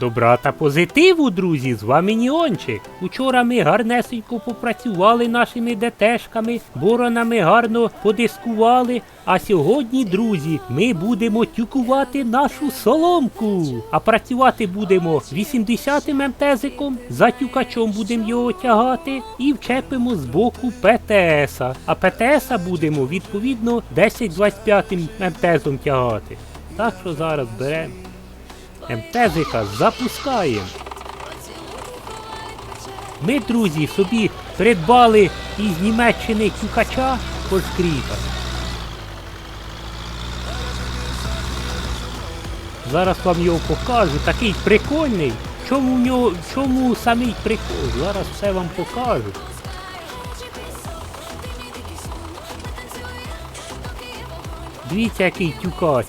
Добра та позитиву, друзі, з вами Ніончик. Учора ми гарнесенько попрацювали нашими детешками, боронами гарно подискували. А сьогодні, друзі, ми будемо тюкувати нашу соломку. А працювати будемо 80-м МТЗиком, за тюкачом будемо його тягати і вчепимо з боку ПТСа. А ПТСа будемо відповідно 10-25 МТЗом тягати. Так що зараз беремо. МТЗика запускаємо. Ми, друзі, собі придбали із Німеччини тюкача Фолькскріта. Зараз вам його покажу. Такий прикольний. Чому в нього, в чому самий прикол? Зараз все вам покажу. Дивіться, який тюкач.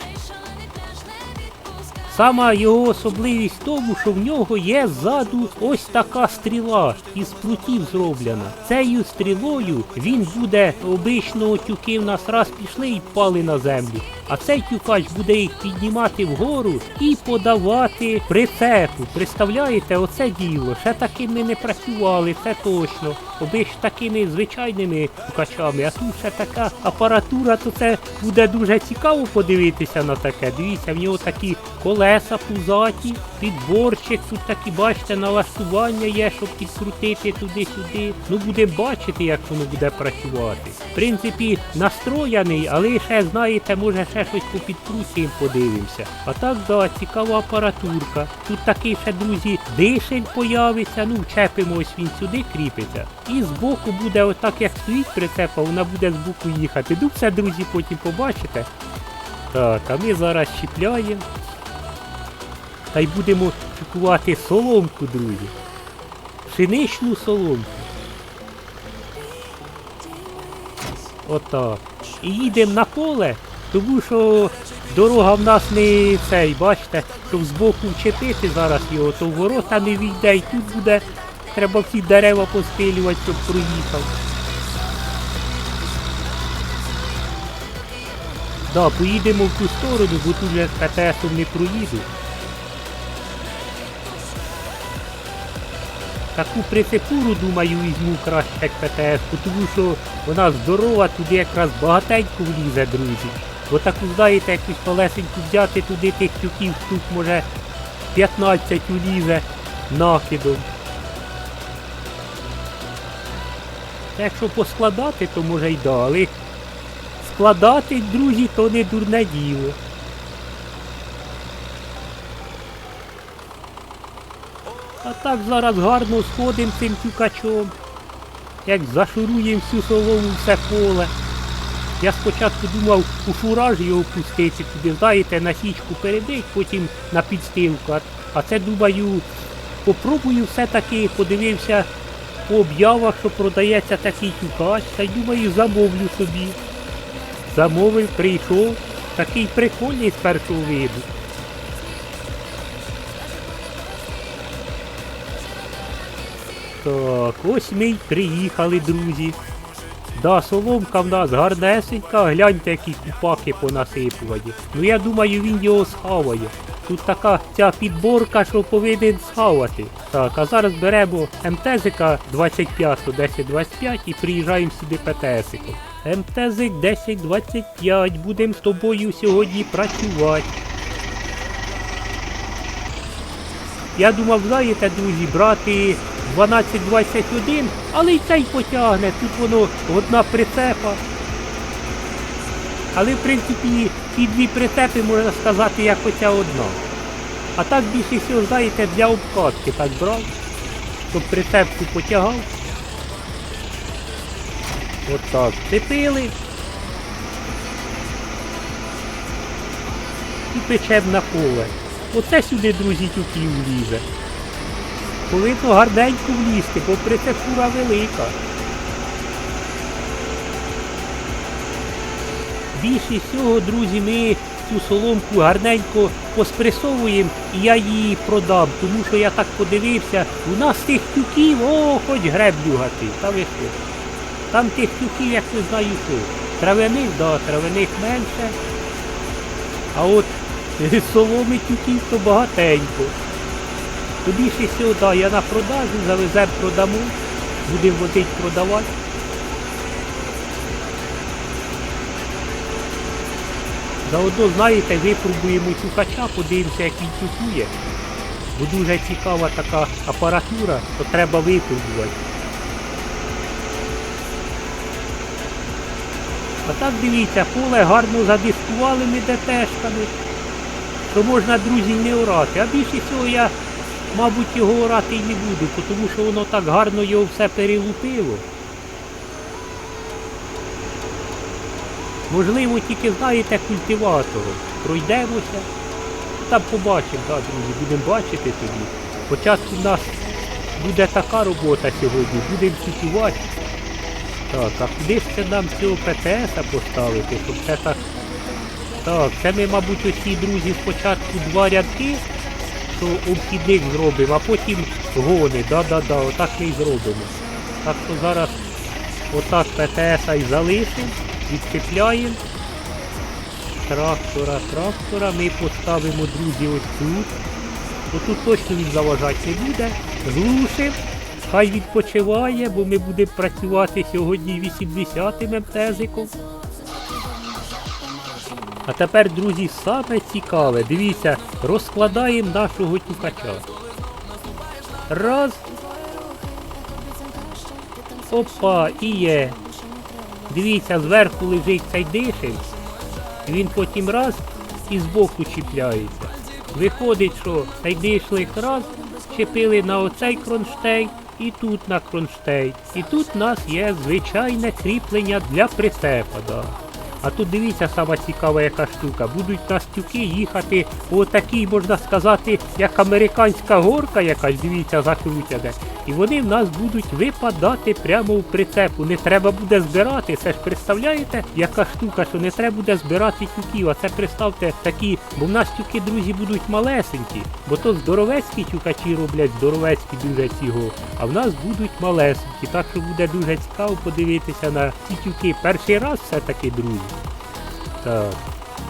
Сама його особливість в тому, що в нього є ззаду ось така стріла із плутів зроблена. Цією стрілою він буде обично тюки в нас раз пішли і впали на землю. А цей тюкач буде їх піднімати вгору і подавати прицепу. Представляєте, оце діло. Ще таким ми не працювали, це точно. Обично такими звичайними тюкачами, а тут ще така апаратура, то це буде дуже цікаво подивитися на таке. Дивіться, в нього такі колеса пузаті, підборчик, тут такі, бачите, налаштування є, щоб підкрутити туди-сюди. Ну будемо бачити, як воно буде працювати. В принципі, настроєний, але ще знаєте, може ще щось по підкрутці подивимося. А так, да, цікава апаратурка. Тут такий ще, друзі, дишель появиться, ну вчепимо ось він сюди кріпиться. І збоку буде отак, як стоїть прицепа, вона буде збоку їхати. Ну все, друзі, потім побачите. Так, а ми зараз чіпляємо. Та й будемо чекувати соломку, друзі. Пшеничну соломку. Отак. І їдемо на поле, тому що дорога в нас не цей, бачите, щоб збоку вчепити зараз його, то ворота не війде, і тут буде, треба всі дерева постелювати, щоб проїхав. Да, поїдемо в ту сторону, бо тут же з ПТСом не проїду. Таку прицепуру, думаю, візьму краще як ПТС, тому що вона здорова, туди якраз багатенько влізе, друзі. Бо таку, знаєте, якусь колесеньку взяти туди тих тюків, тут може 15 улізе накидом. Якщо поскладати, то може й да, але складати, друзі, то не дурне діло. А так зараз гарно сходимо цим тюкачом. Як зашуруємо всю солому все поле. Я спочатку думав у фураж його пустити туди, знаєте, на січку перебить, потім на підстилку. А- це думаю, попробую все-таки, подивився по об'явах, що продається такий тюкач, та думаю, замовлю собі. Замовив, прийшов. Такий прикольний з першого виду. Так, ось ми й приїхали, друзі. Да, соломка в нас гарнесенька, гляньте, які купаки понасипувані. Ну я думаю, він його схаває. Тут така ця підборка, що повинен схавати. Так, а зараз беремо МТЗика 25 1025 і приїжджаємо сюди ПТСиком. МТЗик 1025, будемо з тобою сьогодні працювати. Я думав, знаєте, друзі, брати 1221, але й цей потягне. Тут воно одна прицепа. Але в принципі ці дві прицепи, можна сказати, як оця одна. А так більше всього, знаєте, для обкатки так брав, щоб прицепку потягав. Отак. Цепили. І печем на поле. Оце сюди, друзі, тюків влізе. Повинно гарненько влізти, бо прицепура велика. Більше всього, друзі, ми цю соломку гарненько поспресовуємо і я її продам, тому що я так подивився, у нас тих тюків, о, хоч греблю гати, та ви що. Там тих тюків, як не знаю що. Травяних, да, травяних менше. А от соломи тюків то багатенько. То більше да, я на продажу, завеземо, продамо, будемо водити продавати. Заодно, знаєте, випробуємо тюкача, подивимося, як він тюкує. Бо дуже цікава така апаратура, то треба випробувати. А так дивіться, поле гарно задискували ми ДТшками, що можна, друзі, не орати. А більше всього я, мабуть, його орати і не буду, тому що воно так гарно його все перелупило. Можливо, тільки знаєте культиватором. Пройдемося. Там побачимо, так, друзі, будемо бачити тоді. Спочатку в нас буде така робота сьогодні, будемо сутювати. Так, а куди це нам цього ПТС поставити, щоб це так. Так, це ми, мабуть, усі друзі спочатку два рядки, що обхідник зробимо, а потім гони. Да-да-да, отак ми і зробимо. Так що зараз отак ПТС і залишимо, відчепляємо. Трактора, трактора ми поставимо, друзі, ось тут. Бо тут точно він заважати буде. Глушимо. Хай відпочиває, бо ми будемо працювати сьогодні 80-м МТЗиком. А тепер, друзі, саме цікаве. Дивіться, розкладаємо нашого тюкача. Раз. Опа, і є. Дивіться, зверху лежить цей дишель. Він потім раз і збоку чіпляється. Виходить, що цей дишлик раз чепили на оцей кронштейн і тут на кронштейн. І тут у нас є звичайне кріплення для прицепа. Да. А тут дивіться сама цікава яка штука. Будуть у нас їхати по такій, можна сказати, як американська горка якась, дивіться, закрутяне. І вони в нас будуть випадати прямо в прицепу. Не треба буде збирати. Це ж представляєте, яка штука, що не треба буде збирати тюків. А це представте такі, бо в нас тюки, друзі, будуть малесенькі, бо то здоровецькі тюкачі роблять, здоровецькі дуже цього. А в нас будуть малесенькі. Так що буде дуже цікаво подивитися на ці тюки. Перший раз все-таки, друзі. Так.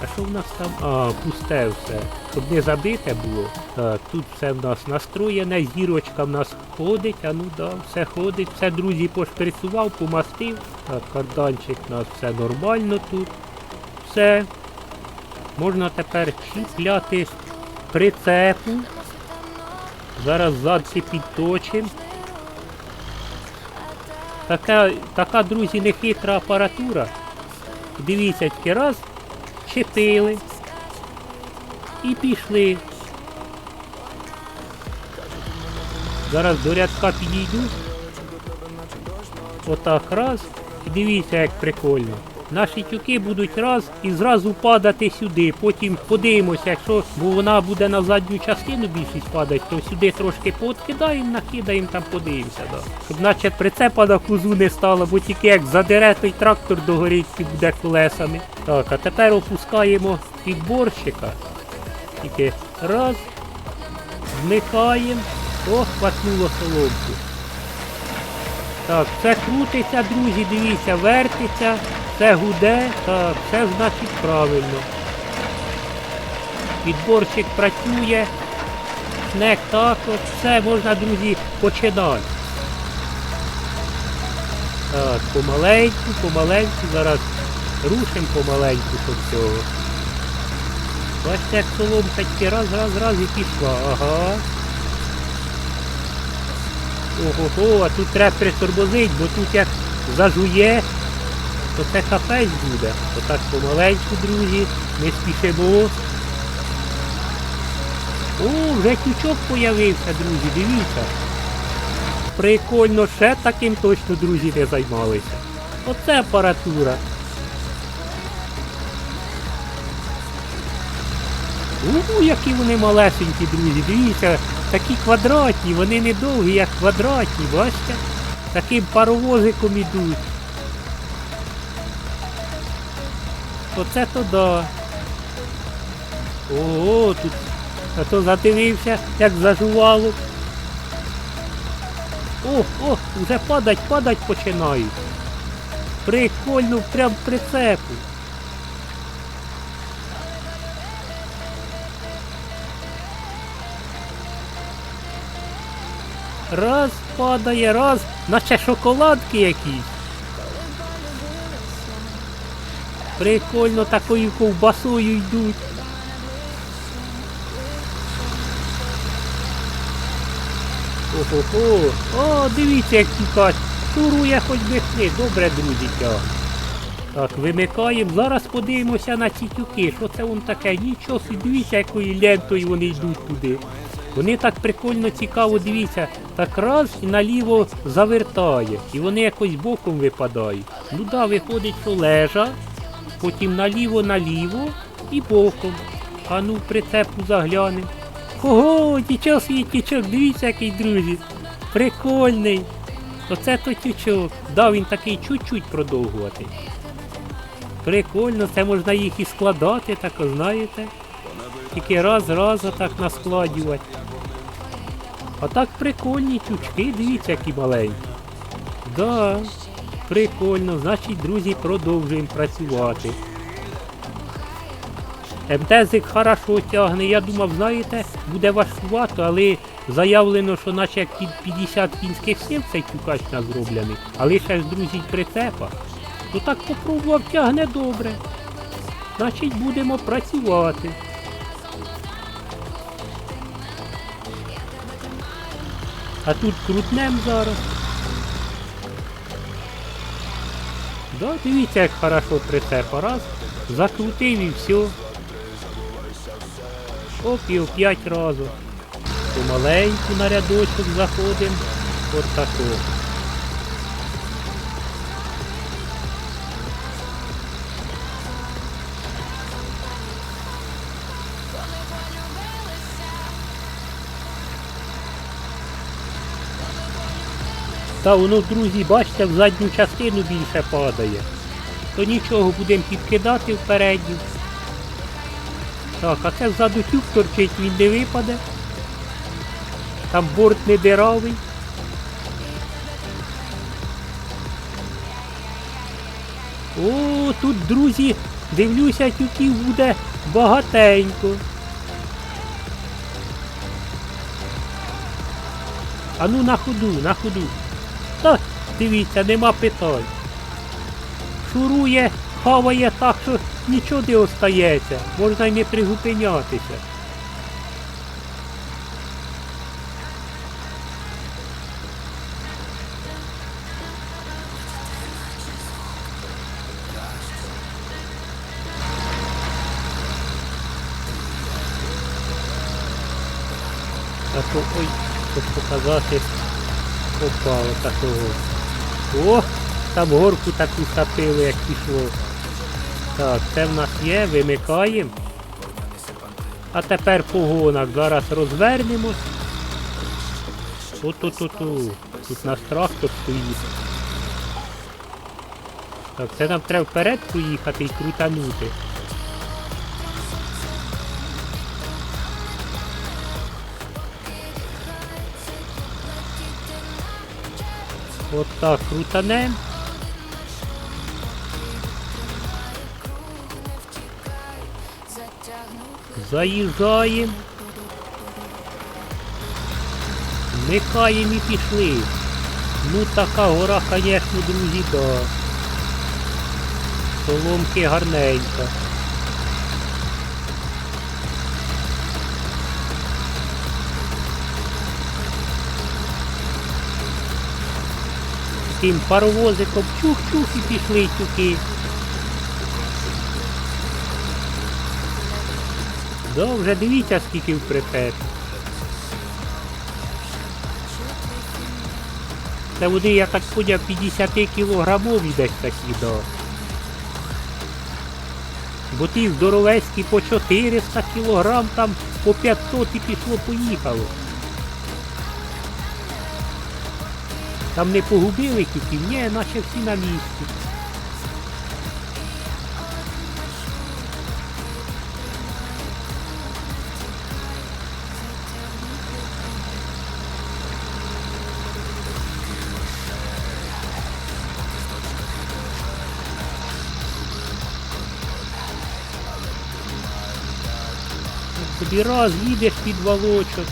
А що в нас там? А, пусте все. Щоб не забите було. Так, тут все в нас настроєне, зірочка в нас ходить, а ну да, все ходить, все, друзі, пошприцював, помастив. Так, карданчик у нас все нормально тут. Все. Можна тепер чіпляти прицепу. Зараз задці підточимо. Така, така, друзі, нехитра апаратура. Дивіться, тільки раз чепили і пішли. Зараз до рядка підійду. Отак раз. І дивіться, як прикольно. Наші тюки будуть раз і зразу падати сюди. Потім подивимося, якщо бо вона буде на задню частину більшість падати, то сюди трошки пооткидаємо, накидаємо там, подивимося. Да. Щоб наче прицепа на кузу не стало, бо тільки як задере той трактор до горічки буде колесами. Так, а тепер опускаємо підборщика. Тільки раз. Вмикаємо. О, хватнуло соломку. Так, все крутиться, друзі, дивіться, вертиться, все гуде, так, все значить правильно. Підборщик працює, снег також, все можна, друзі, починати. Так, помаленьку, помаленьку, зараз рушимо помаленьку до цього. Бачите, як соломка раз, раз, раз і пішла. Ага. Ого-го, а тут треба притормозити, бо тут як зажує, то це капець буде. Отак помаленьку, друзі, не спішимо. О, вже тючок появився, друзі, дивіться. Прикольно, ще таким точно, друзі, не займалися. Оце апаратура. У, які вони малесенькі, друзі, дивіться, такі квадратні, вони не довгі, як квадратні, бачите? Таким паровозиком ідуть. Оце то да. Ого, тут. А то задивився, як зажувало. О, о, вже падать, падать починають. Прикольно, прям прицепу. Раз падає, раз, наче шоколадки якісь. Прикольно такою ковбасою йдуть. Ого-го. О, дивіться, як тікать. Шурує хоч би. Добре, друзі. Так, вимикаємо. Зараз подивимося на ці тюки. Що це вон таке? Нічого собі, дивіться, якою лентою вони йдуть туди. Вони так прикольно цікаво, дивіться, так раз і наліво завертає. І вони якось боком випадають. Ну да, виходить, що лежа, потім наліво, наліво і боком. А ну в прицепу заглянемо. Ого, нічого свій тючок, дивіться, який друзі. Прикольний. Оце то тючок. Да, він такий чуть-чуть продовгувати. Прикольно, це можна їх і складати, так знаєте. Тільки раз-раз отак наскладювати. А так прикольні тючки, дивіться, які маленькі. Да, прикольно. Значить, друзі, продовжуємо працювати. МТЗик хорошо тягне. Я думав, знаєте, буде важкувато, але заявлено, що наче як під 50 кінських сил цей тюкач у нас зроблений, але ще ж, друзі, прицепа. То так попробував, тягне добре. Значить, будемо працювати. А тут крутнем зараз. Да, дивіться, як хорошо прицепа. Раз, закрутив і все. Опів п'ять разів. Помаленьку на рядочок заходимо. От тако. Та воно, друзі, бачите, в задню частину більше падає. То нічого, будемо підкидати в передню. Так, а це ззаду тюк торчить, він не випаде. Там борт не диравий. О, тут, друзі, дивлюся, тюків буде багатенько. А ну на ходу, на ходу. Та, дивіться, нема питань. Шурує, хаває так, що нічого не остається. Можна й не пригупинятися. Ой, щоб показати, попало такого. О, там горку таку сапили, як пішло. Так, це в нас є, вимикаємо. А тепер по гонах. Зараз розвернемось. Ту-ту-ту-ту. Тут у нас трактор стоїть. Так, це нам треба вперед поїхати і крутанути. От так крутанем. Заїжджаємо. Вмикаємо і пішли. Ну така гора, звісно, друзі, да. Соломки гарненька. Тим паровозиком чух-чух і пішли тюки. Да, вже дивіться, скільки в припет. Це вони, я так поняв, 50 кілограмові десь такі, да. Бо ті здоровецькі по 400 кілограм, там по 500 і пішло-поїхало. Там не погубили тільки, ні, наче всі на місці. Тобі раз їдеш під волочок.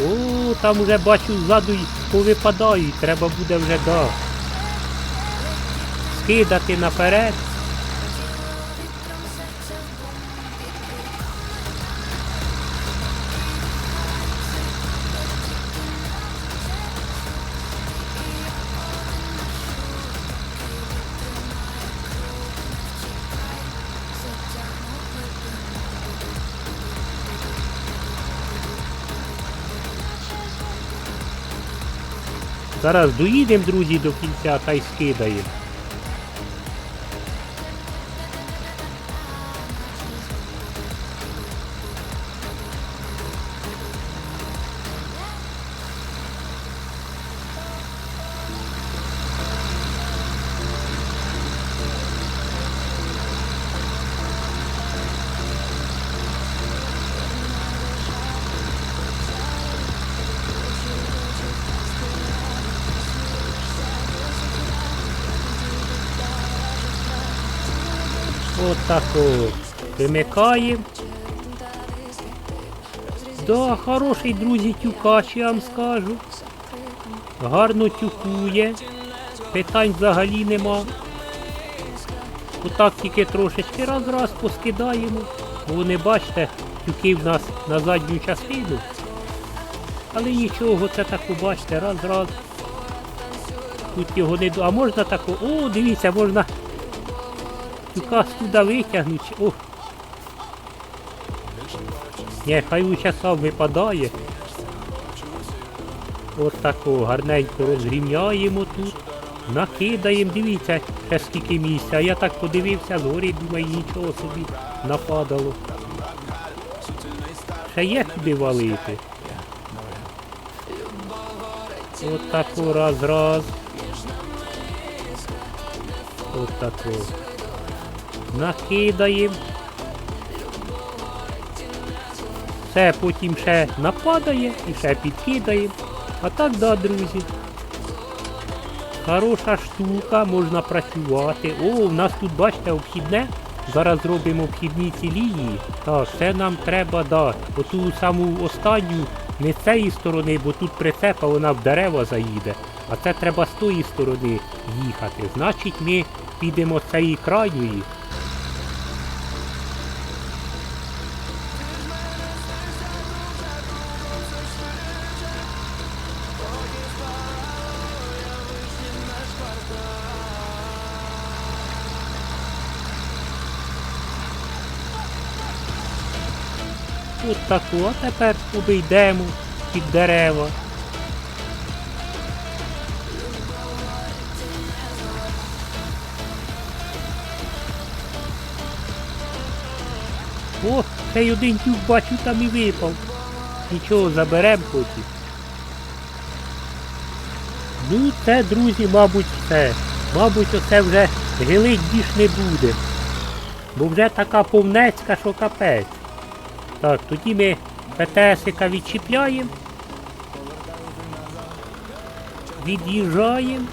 О, там уже бачу ззаду повипадають, треба буде вже да. Скидати наперед. Зараз доїдемо, друзі, до кінця та й скидаємо. От. Вимикаємо. Да, хороший, друзі, тюкач, я вам скажу. Гарно тюкує. Питань взагалі нема. Отак тільки трошечки раз-раз поскидаємо. Вони, бачите, тюки в нас на задню частину. Але нічого, це так бачите, раз-раз. Тут його не... А можна тако... О, дивіться, можна Тюка туди витягнуть. О. Ні, хай лучше сам випадає. От такого гарненько розрівняємо тут. Накидаємо, дивіться, ще скільки місця. Я так подивився згорі, думаю, нічого собі нападало. Ще є куди валити. От тако раз раз. От тако. Накидаємо. Все потім ще нападає і ще підкидаємо. А так да, друзі. Хороша штука, можна працювати. О, у нас тут, бачите, обхідне. Зараз зробимо обхідні ці лінії. Так, це нам треба, да. Оту саму останню, не з цієї сторони, бо тут прицепа вона в дерева заїде. А це треба з тої сторони їхати. Значить, ми підемо з цієї крайньої. От таку, а тепер обійдемо під дерева. О, ще й один тюк бачу там і випав. Нічого, заберемо потім. Ну, це, друзі, мабуть, все. Мабуть, оце вже гилить більш не буде. Бо вже така повнецька, що капець. Так, тоді ми ПТСика відчіпляємо. Від'їжджаємо.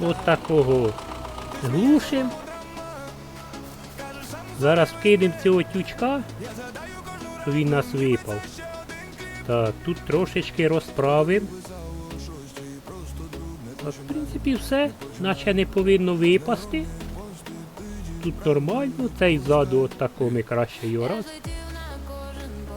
От такого глушимо. Зараз вкинемо цього тючка, що він нас випав. Так, тут трошечки розправимо. В принципі, все, наче не повинно випасти. Тут нормально, цей ззаду от такому краще його раз.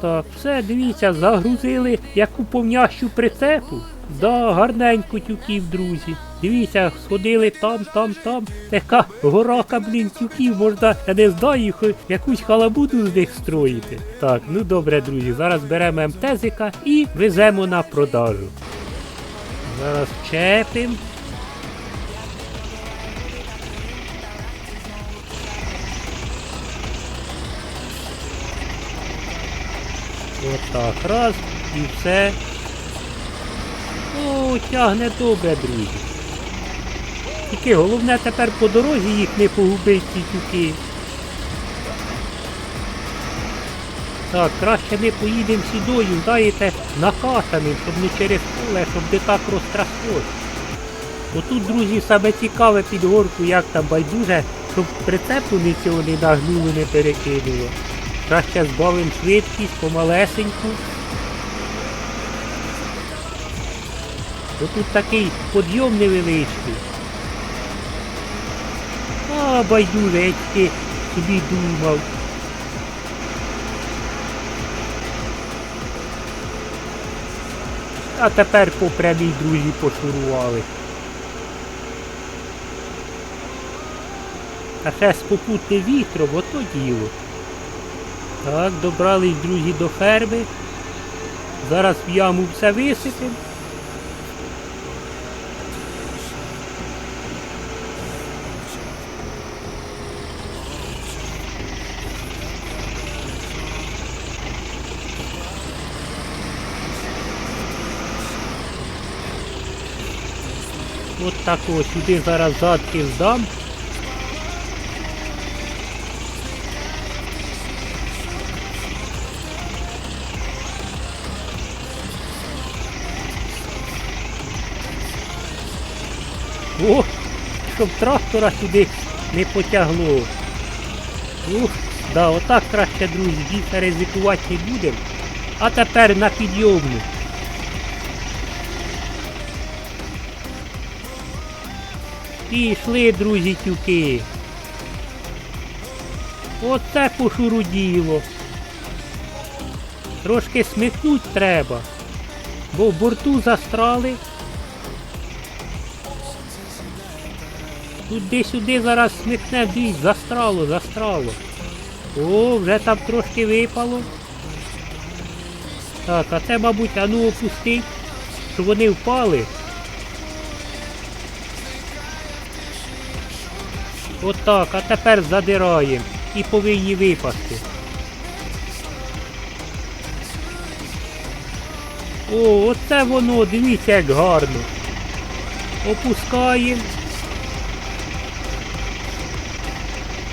Так, все, дивіться, загрузили яку повнящу прицепу. Да, гарненько тюків, друзі. Дивіться, сходили там, там, там. Така горака, блін, тюків, можна, я не знаю, якусь халабуду з них строїти. Так, ну добре, друзі, зараз беремо МТЗика і веземо на продажу. Зараз чепимо. Отак, раз і все. О, тягне добре, друзі. Тільки головне тепер по дорозі їх не погубить ці тюки. Так, краще ми поїдемо сідою, знаєте, накатаним, щоб не через поле, щоб не так розтряслось. Отут, друзі, саме цікаве під горку, як там байдуже, щоб прицепу нічого не нагнуло, не перекинуло. Краще збавимо швидкість помалесеньку. Тут такий подйом невеличкий. А байдуже, собі думав. А тепер по прямій друзі пошурували. А ще спокути вітром, ото діло. Так, добрались, друзі, до ферми. Зараз в яму все висипемо. От так ось сюди зараз задки здам. О, щоб трактора сюди не потягло. Ух, да, отак краще, друзі, більше ризикувати не будемо. А тепер на підйомну. Пішли, друзі, тюки. Оце пошуруділо. Трошки смикнуть треба. Бо в борту застрали. Туди-сюди зараз смикне, дивіться, застрало, застрало. О, вже там трошки випало. Так, а це, мабуть, а ну опустить, щоб вони впали. Отак, а тепер задираємо і повинні випасти. О, оце воно, дивіться, як гарно. Опускаємо.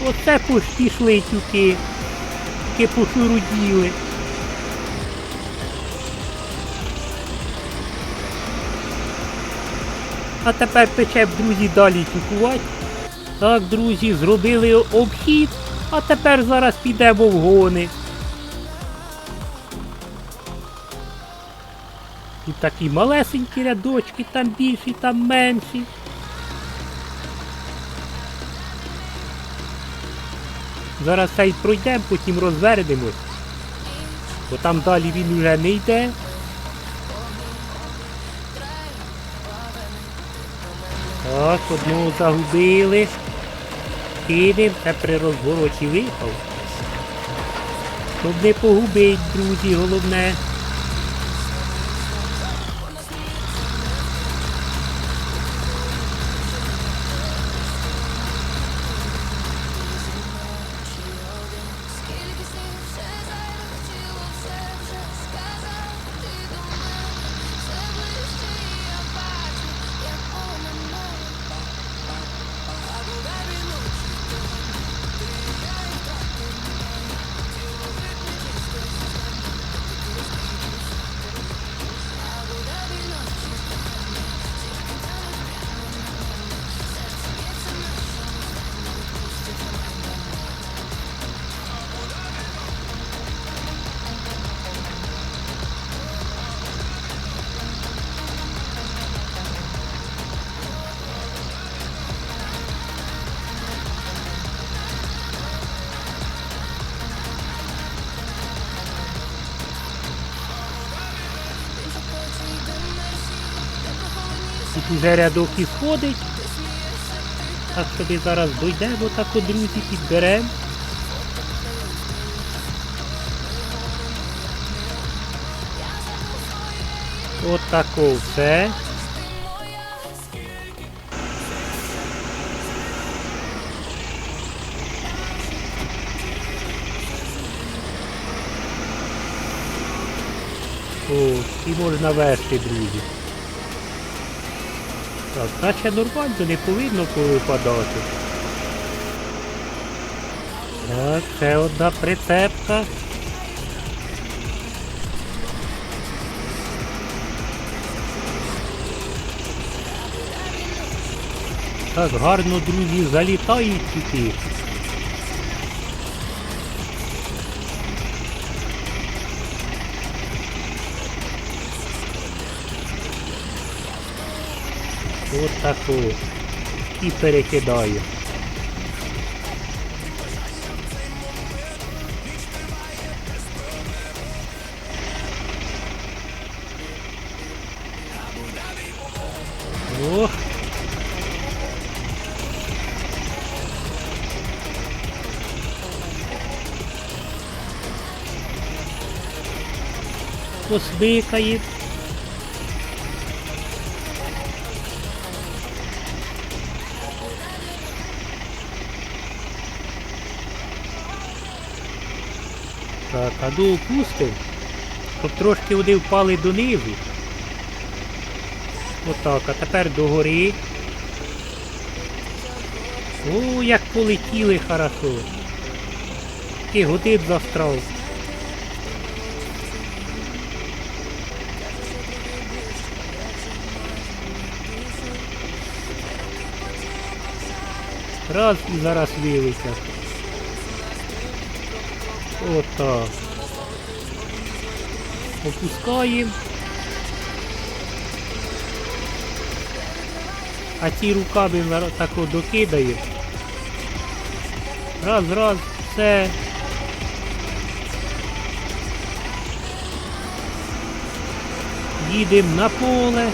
Оце пішли тюки. Тюки пошуруділи. А тепер пече, б, друзі, далі тюкувати. Так, друзі, зробили обхід, а тепер зараз підемо в гони. Тут такі малесенькі рядочки, там більші, там менші. Зараз цей пройдемо, потім розвернемось. Бо там далі він вже не йде. Так, одного загубили. Кинем, це при розвороті випав. Щоб не погубить, друзі, головне. Уже рядок і сходить. Так собі зараз дойдемо, так от, друзі, підберемо. От тако все. О, і можна вести, друзі. Так, наче нормально, не повинно повипадати. Так, ще одна прицепка. Так гарно, друзі, залітають тільки. От тако. І перекидаю. Ох. Посмикає. Так, а ну опустив, щоб трошки води впали донизу. Отак, а тепер догори. О, як полетіли хорошо. І годин застрав. Раз і зараз вилетять. Отак. Опускаємо. А ці руками зараз тако докидаємо. Раз, раз, все. Їдемо на поле.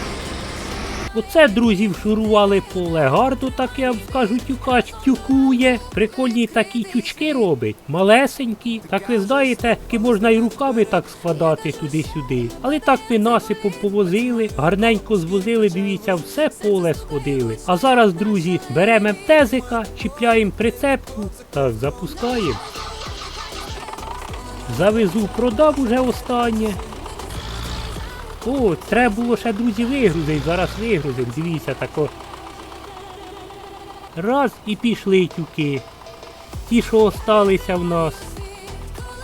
Оце, друзі, вшурували поле. Гарно так, я скажу, тюкач тюкує. Прикольні такі тючки робить. Малесенькі. Так ви знаєте, які можна і руками так складати туди-сюди. Але так ми насипом повозили, гарненько звозили, дивіться, все поле сходили. А зараз, друзі, беремо МТЗика, чіпляємо прицепку. Так, запускаємо. Завезу, продав уже останнє. О, треба було ще, друзі, вигрузити. Зараз вигрузимо. Дивіться тако. Раз і пішли тюки. Ті, що осталися в нас.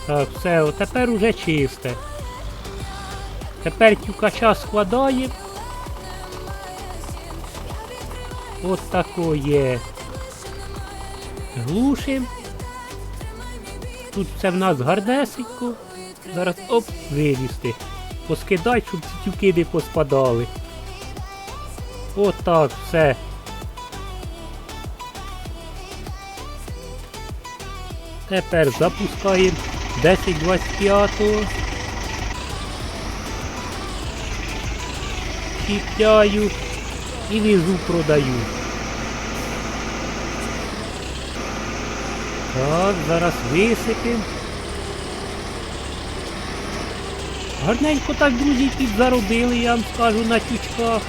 Так, все, тепер уже чисте. Тепер тюкача складаємо. От тако є. Глушим. Тут все в нас гарнесенько. Зараз оп, вилізти. Поскидай, щоб ці тюки не поспадали. Отак, все. Тепер запускаємо 1025. Чіпляю і візу продаю. Так, зараз висипемо. Гарненько так, друзі, підзаробили, я вам скажу, на тючках.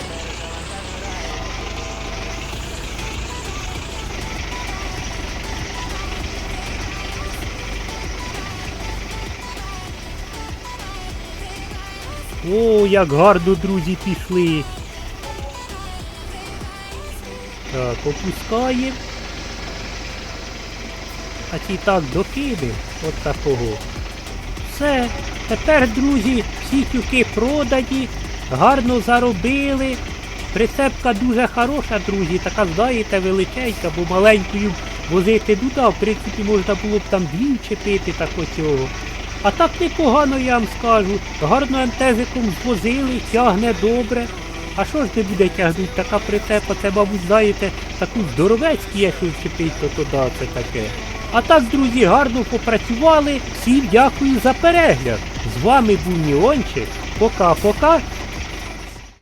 О, як гарно, друзі, пішли. Так, опускаємо. А ті так докиди, от такого. Все. Тепер, друзі, всі тюки продані, гарно заробили. Прицепка дуже хороша, друзі, така, знаєте, величенька, бо маленькою возити туди, в принципі, можна було б там дві вчепити так оцього. А так непогано, я вам скажу. Гарно МТЗиком звозили, тягне добре. А що ж не буде тягнути? Така прицепа, це, мабуть, знаєте, таку здоровецьку, якщо вчепить, то туди це таке. А так, друзі, гарно попрацювали. Всім дякую за перегляд. З вами був Ніончик. Пока-пока.